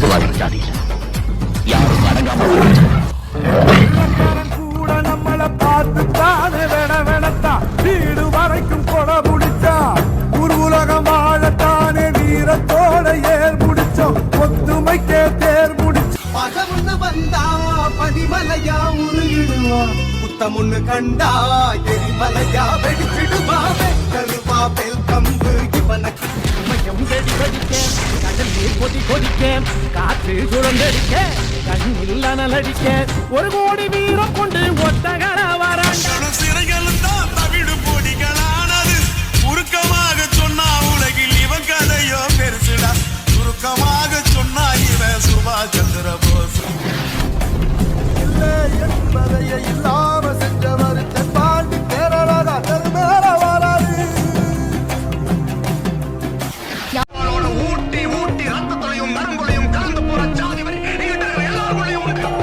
அடங்காது வாழ்ற ஜாதியில யாரும் அடங்காம கூட நம்மளை பார்த்து தானே வேண வேணத்தா வீடு வரைக்கும் கொட பிடிச்சா ஒரு உலகம் வாழத்தானே வீரத்தோட ஏர் முடிச்சோம் ஒத்துமைக்கே தேர் முடிச்சோம் பகவுன்னு வந்தா பதிமலையா உருகிடுவா முத்தமுன்னு கண்டா எரிமலையா வெடிச்சிடுவா கண்ணீர் கொதி கொதிக்க காற்று சுழந்தடிக்க கண்ணில் அனலடிக்க. ஒரு கோடி வீரம் கொண்டு ஒத்தகர வராங்க சிறைகளும் தான் தமிழ் பொடிகளானது. உருக்கமாக சொன்னா உலகில் இவன் கதையோ பெருசுடா. சுருக்கமாக சொன்னா சந்திர போஸ் இல்லை என்பதையே இல்லா where you wanna go.